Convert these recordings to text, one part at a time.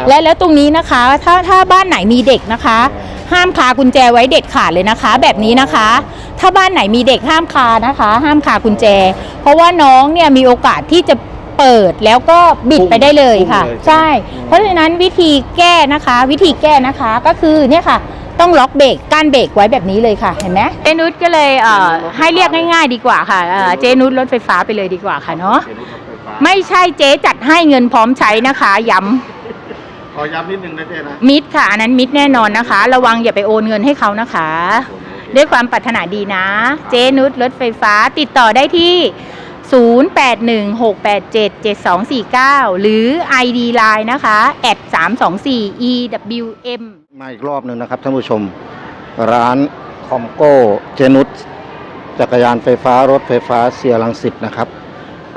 ครับและแล้วตรงนี้นะคะ ถ้าถ้าบ้านไหนมีเด็กนะคะ ห้ามคากุญแจไว้เด็ดขาดเลยนะคะ แบบนี้นะคะ ถ้าบ้านไหนมีเด็กห้ามคานะคะ ห้ามคากุญแจ เพราะว่าน้องเนี่ยมีโอกาสที่จะเปิดแล้วก็บิดไปได้เลยค่ะพุ่งเลยใช่อืมเพราะฉะนั้นวิธีแก้นะคะ วิธีแก้นะคะก็คือเนี่ยค่ะต้องล็อกเบรกกั้นเบรกไว้แบบนี้เลยค่ะ เห็นไหมเจนุชก็เลยเอ่อให้เรียกง่าย ๆ ดีกว่าค่ะเอ่อเจนุชรถไฟฟ้าไปเลยดีกว่าค่ะเนาะเจนุสรถไฟฟ้าไม่ใช่เจ๊จัดให้เงินพร้อมใช้นะคะย้ำ ขอย้ำนิดนึงนะเจ๊นะ มิดค่ะ อันนั้นมิดแน่นอนนะคะ ระวังอย่าไปโอนเงินให้เขานะคะ ด้วยความปรารถนาดีนะ เจนุชรถไฟฟ้าติดต่อได้ที่ 0816877249 หรือ ID Line นะคะแอด324 EWM มาอีกรอบหนึ่งนะครับท่านผู้ชม ร้านคอมโก้เจนุสจักรยานไฟฟ้ารถไฟฟ้าเสียรังสิตนะครับ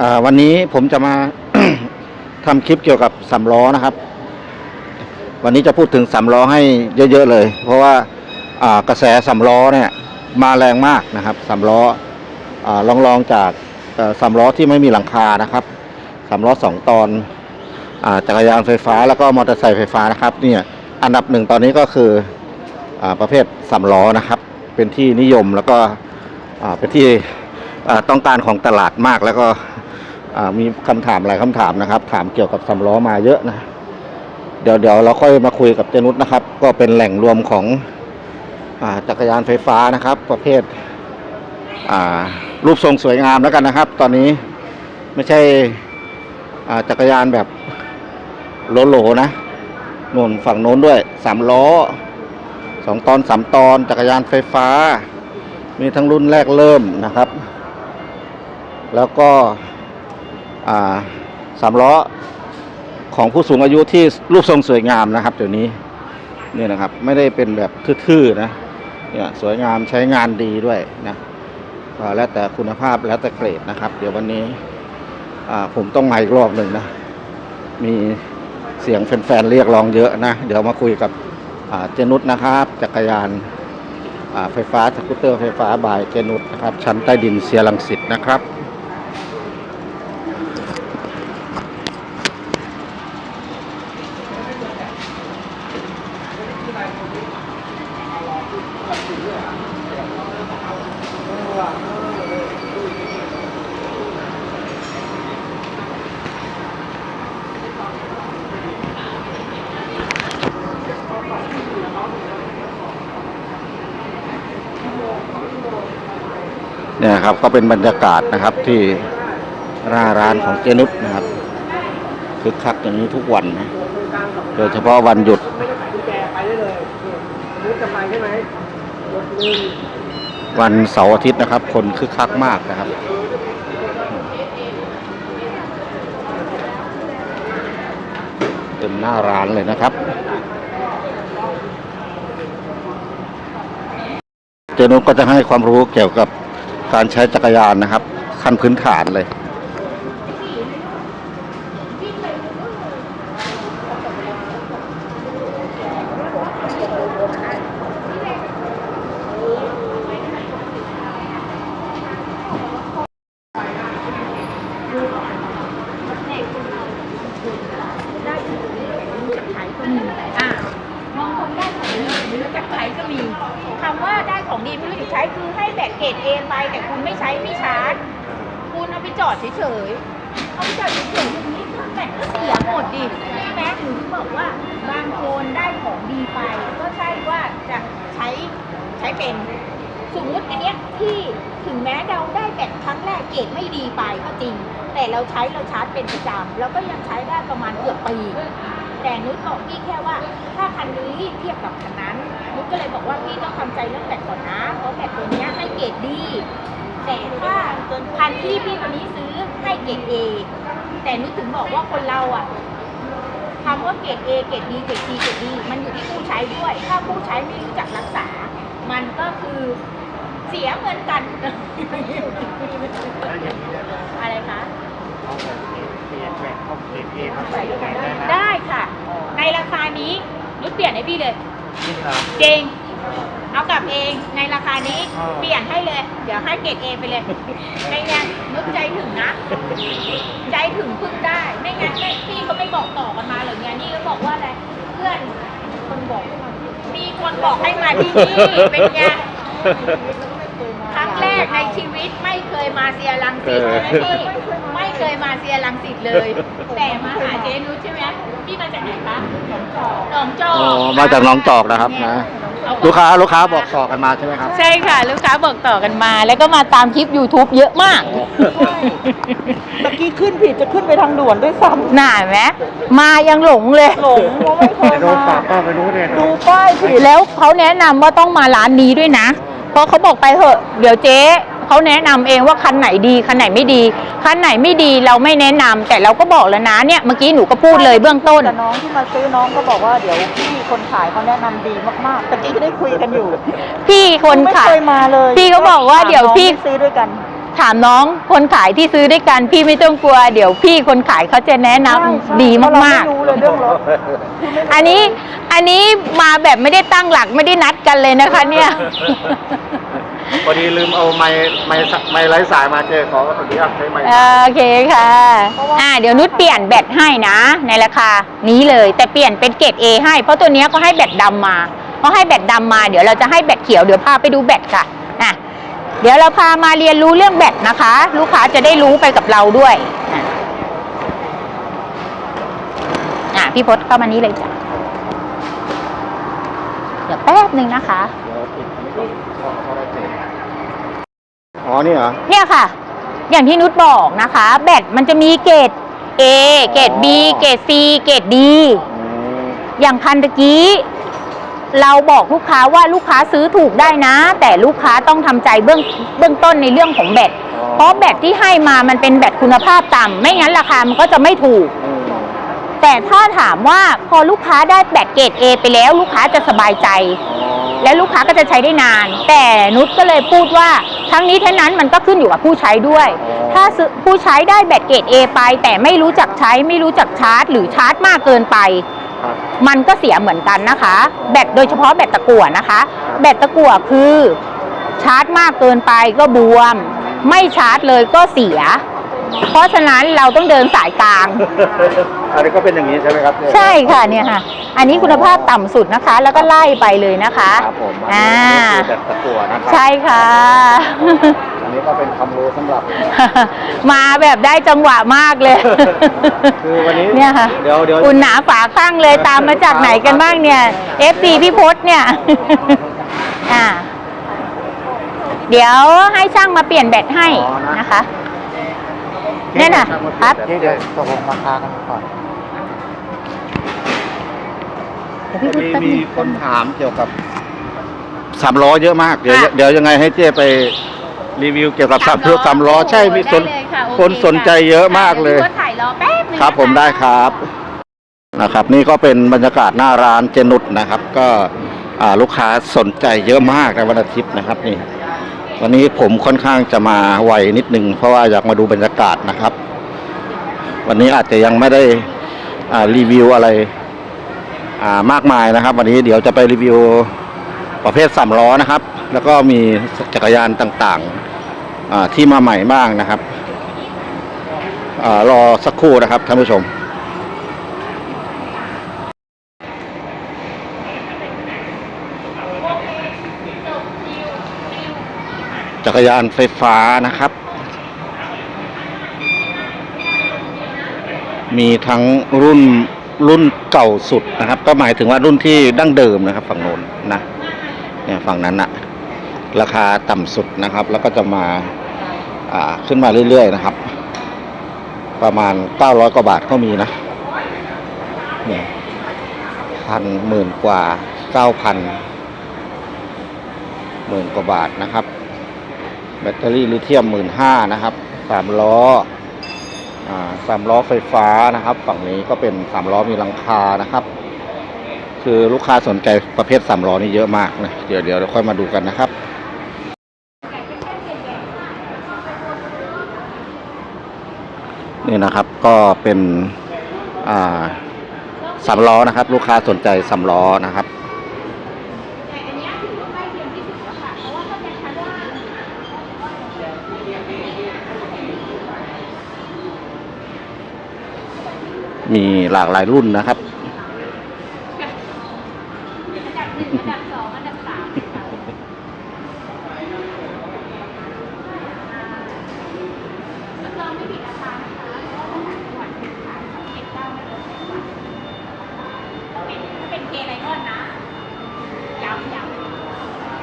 อ่าวันนี้ผมจะมา ทำคลิปเกี่ยวกับสำล้อนะครับ วันนี้จะพูดถึงสำล้อให้เยอะๆเลย เพราะว่ากระแสสำล้อเนี่ยมาแรงมากนะครับสำล้ออลองลองจากเอ่อสำล้อที่ไม่มีหลังคานะครับสำล้อสองตอนอจักรยานไฟฟ้าแล้วก็มอเตอร์ไซค์ไฟฟ้านะครับเนี่ยอันดับหนึ่งตอนนี้ก็คืออประเภทสำล้อนะครับ เป็นที่นิยมแล้วก็เป็นที่ต้องการของตลาดมากแล้วก็มีคำถามหลายคำถามนะครับ ถามเกี่ยวกับสำล้อมาเยอะนะ เดี๋ยวเดี๋ยวเราค่อยมาคุยกับเจนุสนะครับ ก็เป็นแหล่งรวมของอาจักรยานไฟฟ้านะครับ ประเภทอ่ารูปทรงสวยงามแล้วกันนะครับ ตอนนี้ไม่ใช่อ่าจักรยานแบบโหลๆนะนนฝั่งโน้นด้วยสามล้อสองตอนสามตอนจักรยานไฟฟ้า มีทั้งรุ่นแรกเริ่มนะครับ แล้วก็อ่าสามล้อ ของผู้สูงอายุที่รูปทรงสวยงามนะครับเดี๋ยวนี้นี่นะครับไม่ได้เป็นแบบทื่อๆนะเนี่ยสวยงามใช้งานดีด้วยนะแล้วแต่คุณภาพแล้วแต่เกรดนะครับ เดี๋ยววันนี้อ่าผมต้องมาอีกรอบหนึ่งนะ มีเสียงแฟนๆเรียกร้องเยอะนะ เดี๋ยวมาคุยกับเจนุสนะครับ จักรยานไฟฟ้าสกูตเตอร์ไฟฟ้าบายเจนุสนะครับ ชั้นใต้ดินเสียรังสิตนะครับ ครับ ก็เป็นบรรยากาศนะครับที่หน้าร้านของเจนุสนะครับคึกคักอย่างนี้ทุกวันนะโดยเฉพาะวันหยุดวันเสาร์อาทิตย์นะครับ คนคึกคักมากนะครับเต็มหน้าร้านเลยนะครับ เจนุสก็จะให้ความรู้เกี่ยวกับ การใช้จักรยานนะครับ ขั้นพื้นฐานเลย อะบางคนได้ของดีไม่รู้จักใช้ก็มีคำว่าได้ของดีไม่รู้จักใช้คือให้แบตเกรดเอไปแต่คุณไม่ใช้ไม่ชาร์จ คุณเอาไปจอดเฉยๆ เอาไปจอดเฉยๆอย่างนี้แบตก็เสียหมดดิใช่ไหมหนูถึงบอกว่าบางคนได้ของดีไป ก็ใช่ว่าจะใช้ใช้เป็น สมมติอันเนี้ย ที่ถึงแม้เราได้แบตครั้งแรกเกรดไม่ดีไปก็จริง แต่เราใช้เราชาร์จเป็นประจำเราก็ยังใช้ได้ประมาณเกือบปี แต่นุชบอกพี่แค่ว่า ถ้าคันนี้เทียบกับคันนั้นนุชก็เลยบอกว่าพี่ต้องทำใจเรื่องแบตก่อนนะเพราะแบตตัวนี้ให้เกรดดีแต่ถ้าคันที่พี่คนนี้ซื้อให้เกรดเอแต่นุชถึงบอกว่าคนเราอะคำว่าเกรดเอเกรดดีเกรดซีเกรดดีมันอยู่ที่ผู้ใช้ด้วย ถ้าผู้ใช้ไม่รู้จักรักษา มันก็คือ เสียเงินกัน อะไรคะได้ค่ะ ในราคานี้นุชเปลี่ยนให้พี่เลยจริงเอากลับเองในราคานี้อ๋อ เปลี่ยนให้เลย เดี๋ยวให้เกรดเอไปเลยไม่งั้นนุชใจถึงนะ ใจถึงพึ่งได้ไม่งั้นแม่พี่เขาไม่บอกต่อกันมาเหรอเนี่ยนี่ก็บอกว่าอะไรบอกให้มาที่นี่เป็นไงครั้ง แรกในชีวิตไม่เคยมาเซียรังสิตใช่ไหมพี่ไม่เคยมาเซียรังสิตเลย แต่มาหาเจนุชใช่ไหมพี่มาจากไหนคะหนองจอกอ๋อมาจากหน้องจอกนะครับนะ ลูกค้าลูกค้าบอกต่อกันมาใช่ไหมครับ ใช่ค่ะ ลูกค้าบอกต่อกันมา แล้วก็มาตามคลิป YouTube เยอะมากเมื่อกี้ขึ้นผิดจะขึ้นไปทางด่วนด้วยซ้หน่าไหมมายังหลงเลยำหลงเพราะไม่เคยมาดูป้ายผิดแล้วเขาแนะนำว่าต้องมาร้านนี้ด้วยนะ เพราะเขาบอกไปเหอะ เดี๋ยวเจ๊เขาแนะนำเองว่าคันไหนดีคันไหนไม่ดี คันไหนไม่ดีเราไม่แนะนำแต่เราก็บอกแล้วนะเนี่ยเมื่อกี้หนูก็พูดเลยเบื้องต้นแต่น้องที่มาซื้อน้องก็บอกว่าเดี๋ยวพี่คนขายเขาแนะนำดีมากๆตะกี้ก็ได้คุยกันอยู่ พี่คนไม่ขายเคยมาเลย พี่ก็บอกว่าเดี๋ยวพี่ถามน้องที่ซื้อด้วยกัน ถามน้องคนขายที่ซื้อด้วยกันพี่ไม่ต้องกลัว เดี๋ยวพี่คนขายเขาจะแนะนำใช่ใช่ดีเพระเรมากไม่รู้เลยเรื่องรถคือไม่รู้ๆอันนี้อันนี้มาแบบไม่ได้ตั้งหลักไม่ได้นัดกันเลยนะคะเนี่ย พอดีลืมเอาไม้ไม้ไม้ไร้สายมาเจอขออนุญาตใช้ไม้โอเคค่ะ อ่า เดี๋ยวนุชเปลี่ยนแบตให้นะ ในราคานี้เลยแต่เปลี่ยนเป็นเกรด A ให้เพราะตัวเนี้ยเขาให้แบตดำมาเขาให้แบตดำมาเดี๋ยวเราจะให้แบตเขียวเดี๋ยวพาไปดูแบตค่ะอะ เดี๋ยวเราพามาเรียนรู้เรื่องแบตนะคะ ลูกค้าจะได้รู้ไปกับเราด้วยอะอะพี่พศเข้ามานี้เลยจ้ะเดี๋ยวแป๊บหนึ่งนะคะอ๋อนี่เหรอเนี่ยค่ะ อย่างที่นุชบอกนะคะ แบตมันจะมีเกรด A เกรด B เกรด C เกรด D อืมอย่างคันตะกี้ เราบอกลูกค้าว่าลูกค้าซื้อถูกได้นะ แต่ลูกค้าต้องทำใจเบื้องเบื้องต้นในเรื่องของแบตเพราะแบตที่ให้มามันเป็นแบตคุณภาพต่ำไม่งั้นราคามันก็จะไม่ถูกอืมแต่ถ้าถามว่าพอลูกค้าได้แบตเกรด A ไปแล้ว ลูกค้าจะสบายใจอ๋อแล้วลูกค้าก็จะใช้ได้นาน แต่นุชก็เลยพูดว่า ทั้งนี้ทั้งนั้นมันก็ขึ้นอยู่กับผู้ใช้ด้วย ถ้าซื้อผู้ใช้ได้แบตเกรด A ไป แต่ไม่รู้จักใช้ไม่รู้จักชาร์จ หรือชาร์จมากเกินไปครับ มันก็เสียเหมือนกันนะคะ แบตโดยเฉพาะแบตตะกั่วนะคะ แบตตะกั่วคือชาร์จมากเกินไปก็บวม ไม่ชาร์จเลยก็เสีย เพราะฉะนั้นเราต้องเดินสายกลาง อันนี้ก็เป็นอย่างนี้ใช่ไหมครับเนี่ย ใช่ค่ะเนี่ยค่ะ อันนี้คุณภาพต่ำสุดนะคะ แล้วก็ไล่ไปเลยนะคะ ครับผมอ่าอันนี้คือแบบตะกั่วนะครับ ใช่ค่ะอั นนี้ก็เป็นความรู้สำหรับ มาแบบได้จังหวะมากเลย คือวันนี้เนี่ยค่ะเดี๋ยวเดี๋ยว อุ่นหนาฝาข้างเลยตามมาจากไหนกันบ้างเนี่ย FC พี่พศเนี่ยอ่าเดี๋ยวให้ช่างมาเปลี่ยนแบตให้นะคะ เนี่ยน่ะครับเดี๋ยวตกลงราคากันก่อนเดี๋ยวพี่พศแป๊บมีนึงคนถามเกี่ยวกับสามล้อเยอะมาก เดี๋ยวค่ะ เดี๋ยวยังไงให้เจ๊ไป รีวิวเกี่ยวกับสามล้อสามล้อใช่มีคนได้เลยค่ะโอเคนสนใจเยอะมากเลย ดี๋วพี่พศถ่ายรอแป๊บนึงครับนะะผมได้ครับนะครับ นี่ก็เป็นบรรยากาศหน้าร้านเจนุสนะครับ ก็อ่าลูกค้าสนใจเยอะมากในวันอาทิตย์นะครับนี่วันนี้ผมค่อนข้างจะมาไวนิดนึง เพราะว่าอยากมาดูบรรยากาศนะครับ วันนี้อาจจะยังไม่ได้อ่ารีวิวอะไรอ่ามากมายนะครับ วันนี้เดี๋ยวจะไปรีวิวประเภทสามล้อนะครับ แล้วก็มีจักรยานต่างๆอ่า ที่มาใหม่บ้างนะครับอารอสักครู่นะครับท่านผู้ชม จักรยานไฟฟ้านะครับ มีทั้งรุ่นรุ่นเก่าสุดนะครับ ก็หมายถึงว่ารุ่นที่ดั้งเดิมนะครับ ฝั่งโน้นนะเนี่ยฝั่งนั้นนะราคาต่ำสุดนะครับ แล้วก็จะมา ขึ้นมาเรื่อย ๆ นะครับ ประมาณเก้าร้อยกว่าบาทก็มีนะเนี่ยพันหมื่นกว่าเก้าพันหมื่นกว่าบาทนะครับ แบตเตอรี่ลิเธียมหมื่นนะครับสามล้ออ่าสามล้อไฟฟ้านะครับ ฝั่งนี้ก็เป็นสามล้อมีหลังคานะครับคือลูกค้าสนใจประเภทสามล้อนี่เยอะมากนะเดี๋ยวเดี๋ยวเราค่อยมาดูกันนะครับ นี่นะครับก็เป็นสามล้อนะครับ ลูกค้าสนใจสามล้อนะครับมีหลากหลายรุ่นนะครับ อันดับหนึ่งอันดับสองอัน เคไลออนนะย้ำย้ำ อื้อหือ ที่ไหนคะ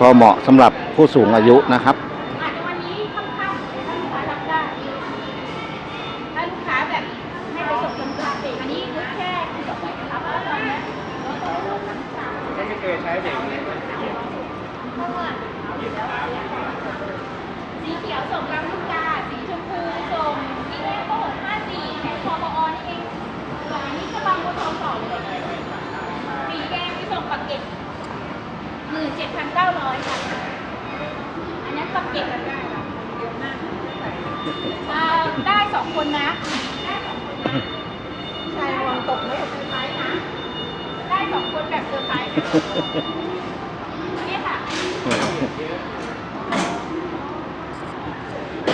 ก็เหมาะสำหรับผู้สูงอายุนะครับ อาจจะวันนี้ค่ำๆถ้าลูกค้ารับได้ถ้าลูกค้าแบบให้ไปส่งจนคาเฟ่อันนี้นึกแค่คือแบบไว้นะครับเพราะตอนเนี้ยรถต้องรถทั้งสาม ไม่เคยใช้เด็ก สีเขียวส่งลำลูกกา สีชมพูส่งสีแดงก็หกห้าสี่แถวพอปอนี่เองส่งอันนี้ก็บางคนส่งต่อเลยสีแดงไปส่งปักเก็ตหมื่นเจ็ดพันเก้าร้อยค่ะ อันนั้นปักเก็ตมันได้ค่ะเยอะมากอ่าได้สองคนนะ ได้สองคนนะชายระวังตกนะเซอร์ไพรส์นะ ได้สองคนแบบเซ อร์ไพรส์นะเนี่ยค่ะ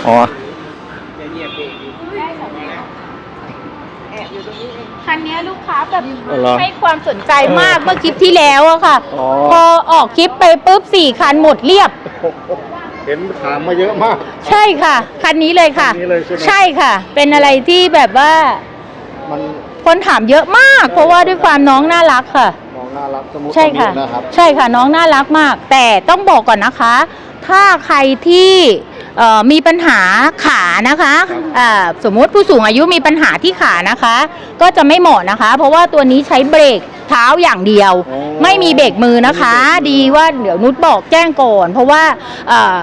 อ๋อเงียบๆเด็กได้สองคนแอบอยู่ตรงนี้เองคันนี้ลูกค้าแบบเอาเหรอให้ความสนใจมากเมื่อคลิปที่แล้วอะค่ะอ๋อพอออกคลิปไปปุ๊บสี่คันหมดเรียบ เห็นถามมาเยอะมาก ใช่ค่ะ คันนี้เลยค่ะคันนี้เลยใช่ไหมใช่ค่ะ เป็นอะไรที่แบบว่ามันคนถามเยอะมาก เพราะว่าด้วยความน้องน่ารักค่ะมอง น่ารักสมุทรใช่ค่ะ นะครับ ใช่ค่ะน้องน่ารักมาก แต่ต้องบอกก่อนนะคะ ถ้าใครที่เอ่อมีปัญหาขานะคะอ่าสมมุติผู้สูงอายุมีปัญหาที่ขานะคะ ก็จะไม่เหมาะนะคะ เพราะว่าตัวนี้ใช้เบรกเท้าอย่างเดียว โอ้ไม่มีเบรกมือนะคะไม่มีเบรกมือดีว่าเดี๋ยวนุชบอกแจ้งก่อน เพราะว่าเอ่อ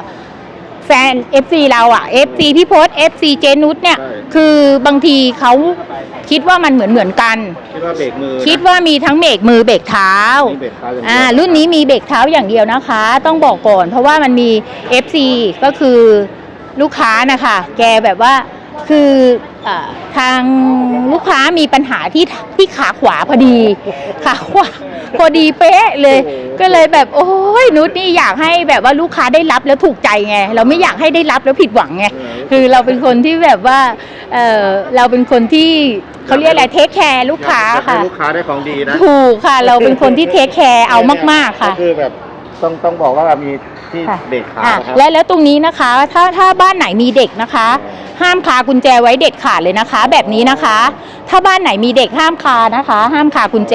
แฟน FC เราอะ FC พี่พศ FC เจนุชเนี่ย ใช่ คือบางทีเขาคิดว่ามันเหมือนเหมือนๆกัน คิดว่าเบรกมือนะคิดว่ามีทั้งเบรกมือเบรกเท้ามีเบรกเท้าอย่างเดียวอ่ารุ่นนี้มีเบรกเท้าอย่างเดียวนะคะ ต้องบอกก่อน เพราะว่ามันมี FC ก็คือลูกค้านะคะ แกแบบว่าคืออา ทางลูกค้ามีปัญหาที่ที่ขาขวาพอดีขาขวาพอดีเป๊ะเลยโอ้โหก็เลยแบบโอ้ยนุชนี่อยากให้แบบว่าลูกค้าได้รับแล้วถูกใจไง เราไม่อยากให้ได้รับแล้วผิดหวังไงเออคือเราเป็นคนที่แบบว่าเออเราเป็นคนที่เขาเรียกอะไรเทคแคร์ลูกค้าอยกให้ค่ะลูกค้าได้ของดีนะถูกค่ะ เราเป็นคนที่เทคแคร์เอามากๆค่ะก็คือแบบ ต้องต้องบอกว่ามีที่ค่ะเบรกขาอะนะครับ และแล้วตรงนี้นะคะ ถ้าถ้าบ้านไหนมีเด็กนะคะ ห้ามคากุญแจไว้เด็ดขาดเลยนะคะ แบบนี้นะคะ ถ้าบ้านไหนมีเด็กห้ามคานะคะ ห้ามคากุญแจ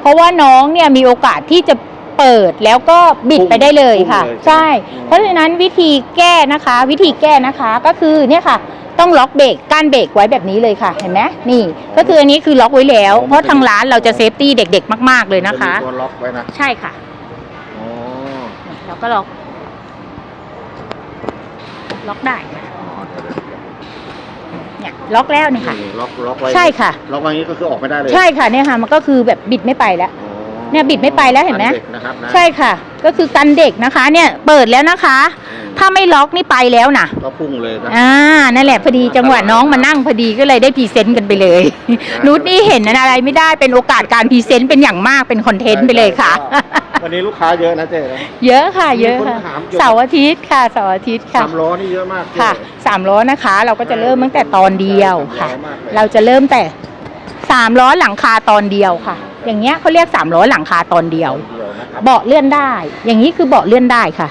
เพราะว่าน้องเนี่ยมีโอกาสที่จะเปิดแล้วก็บิดไปได้เลยค่ะ พุ่งเลยใช่อืมเพราะฉะนั้นวิธีแก้นะคะ วิธีแก้นะคะก็คือเนี่ยค่ะ ต้องล็อกเบรกก้านเบรกไว้แบบนี้เลยค่ะเห็นไหมนี่ ก็คืออันนี้คือล็อกไว้แล้ว เพราะทางร้านเราจะเซฟตี้เด็กๆ มาก ๆเลยนะคะ จมีตัวล็อกไว้นะ ใช่ค่ะอ๋อเรา ก็ล็อก ล็อกได้ค่ะอ๋อเดี๋ยวเนี่ยล็อกแล้วนี่ค่ะนี่ล็อกล็อกไว้ใช่ค่ะ ล็อกไว้อย่างนี้ก็คือออกไม่ได้เลย ใช่ค่ะเนี่ยค่ะ มันก็คือแบบบิดไม่ไปแล้วอ๋อเนี่ยบิดไม่ไปแล้วเห็นไหมอัด็กนะครับนะใช่ค่ะ ก็คือกันเด็กนะคะ เนี่ยเปิดแล้วนะคะอืมถ้าไม่ล็อกนี่ไปแล้วนะก็พุ่งเลยนะอ่านั่นแหละพอดีจังหวะน้องมานั่งพอดีก็เลยได้พรีเซนต์กันไปเลยนุชนี่เห็นอะไรไม่ได้เป็นโอกาสการพรีเซนต์เป็นอย่างมากเป็นคอนเทนต์ไปเลยค่ะ วันนี้ลูกค้าเยอะนะเจ๊นะ เยอะค่ะ เยอะมีคนค่ะถามเกี่ยวกับ เสาร์อาทิตย์ค่ะเสาร์อาทิตย์ค่ะ สามล้อนี่เยอะมากเจ๊ ค่ะสามล้อนะคะ เราก็จะเริ่มตั้งแต่ตอนเดียวค่ะ สามล้อมากเลย เราจะเริ่มแต่สามล้อหลังคาตอนเดียวค่ะ อย่างเงี้ยเขาเรียกสามล้อหลังคาตอนเดียว เดียวนะครับเบาะเลื่อนได้ อย่างนี้คือเบาะเลื่อนได้ค่ะ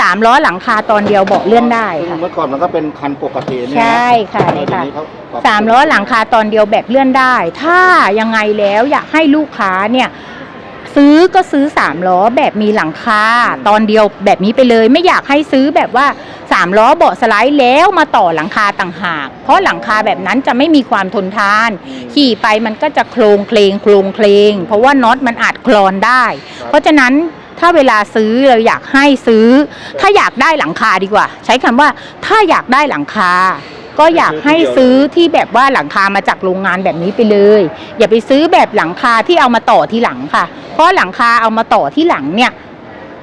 สามล้อหลังคาตอนเดียวเบาะเลื่อนได้ค่ะเมื่อก่อนมันก็เป็นคันปกติเนี่ยนะใช่ค่ะเออค่ะเดี๋ยวนี้เขาปรับสามล้อหลังคาตอนเดียวแบบเลื่อนได้ ถ้ายังไงแล้วอยากให้ลูกค้าเนี่ย ซื้อก็ซื้อสามล้อแบบมีหลังคาตอนเดียวแบบนี้ไปเลย ไม่อยากให้ซื้อแบบว่าสามล้อเบาะสไลด์แล้วมาต่อหลังคาต่างหาก เพราะหลังคาแบบนั้นจะไม่มีความทนทาน ขี่ไปมันก็จะโครงเคลงโครงเคลง เพราะว่าน็อตมันอาจคลอนได้ เพราะฉะนั้นถ้าเวลาซื้อเราอยากให้ซื้อ ถ้าอยากได้หลังคาดีกว่า ใช้คำว่าถ้าอยากได้หลังคา ก็อยากให้ซื้อที่แบบว่าหลังคามาจากโรงงานแบบนี้ไปเลย อย่าไปซื้อแบบหลังคาที่เอามาต่อที่หลังค่ะ เพราะหลังคาเอามาต่อที่หลังเนี่ย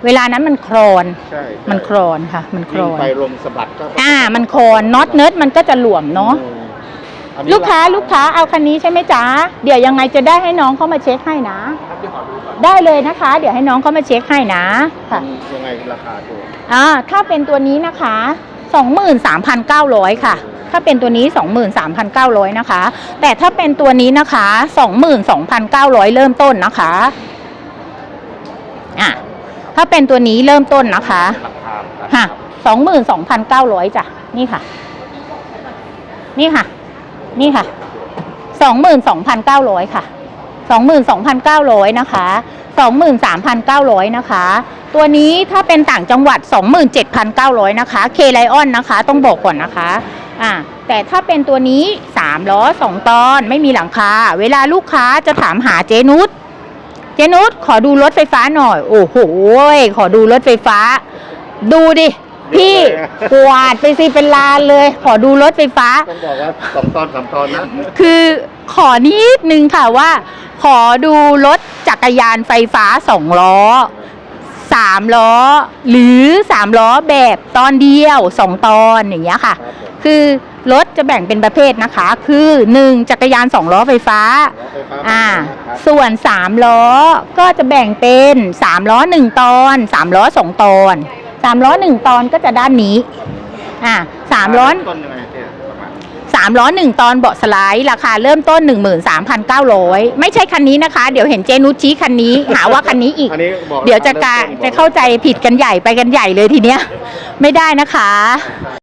เวลานั้นมันคลอนใช่ใช่มันคลอนค่ะ มันคลวิ่งอนไปลมสะบัดก็อ่า มันคลอนน็อตเนิร์ดมันก็จะหลวมเนาะ อืมอันนี้ลูกค้าลูกค้าเอาคันนี้ใช่ไหมจ๊ะ เดี๋ยวยังไงจะได้ให้น้องเข้ามาเช็คให้นะ ครับเดี๋ยวขอดูก่อนได้เลยนะคะ เดี๋ยวให้น้องเข้ามาเช็คให้นะค่ะมันยังไงราคาตัวอ่าถ้าเป็นตัวนี้นะคะ 23,900 ค่ะ ถ้าเป็นตัวนี้ 23,900 นะคะ แต่ถ้าเป็นตัวนี้นะคะ 22,900 เริ่มต้นนะคะอะถ้าเป็นตัวนี้เริ่มต้นนะคะราคากันค่ะ22,900จ้ะนี่ค่ะ นี่ค่ะ นี่ค่ะ 22,900 ค่ะ 22,900 นะคะ 23,900 นะคะ ตัวนี้ถ้าเป็นต่างจังหวัด 27,900 นะคะ เคไลออนนะคะ ต้องบอกก่อนนะคะอ่าแต่ถ้าเป็นตัวนี้ 3 ล้อ 2 ตอนไม่มีหลังคา เวลาลูกค้าจะถามหาเจนุชเจนุชขอดูรถไฟฟ้าหน่อย โอ้โหขอดูรถไฟฟ้า ดูดิ พี่กวาดไปสิเป็นลานเลย ขอดูรถไฟฟ้า ต้องบอกว่าสองตอนสามตอนนะ คือขอนิดนึงค่ะว่า ขอดูรถจักรยานไฟฟ้าสองล้อ สามล้อ หรือสามล้อแบบตอนเดียวสองตอนอย่างเงี้ยค่ะครับผมคือรถจะแบ่งเป็นประเภทนะคะ คือหนึ่งจักรยานสองล้อไฟฟ้าล้อไฟฟ้าอ่าครับส่วนสามล้อก็จะแบ่งเป็นสามล้อหนึ่งตอนสามล้อสองตอนสามล้อหนึ่งตอนก็จะด้านนี้อ่าสามล้อต้นยังไง 3ล้อ1ตอนเบาะสไลด์ราคาเริ่มต้น 13,900 ไม่ใช่คันนี้นะคะ เดี๋ยวเห็นเจนุชี้คันนี้ หาว่าคันนี้อีกอนนอกเดี๋ยวจะกาจะเข้าใจผิดกันใหญ่ไปกันใหญ่เลยทีเนี้ย ไม่ได้นะคะ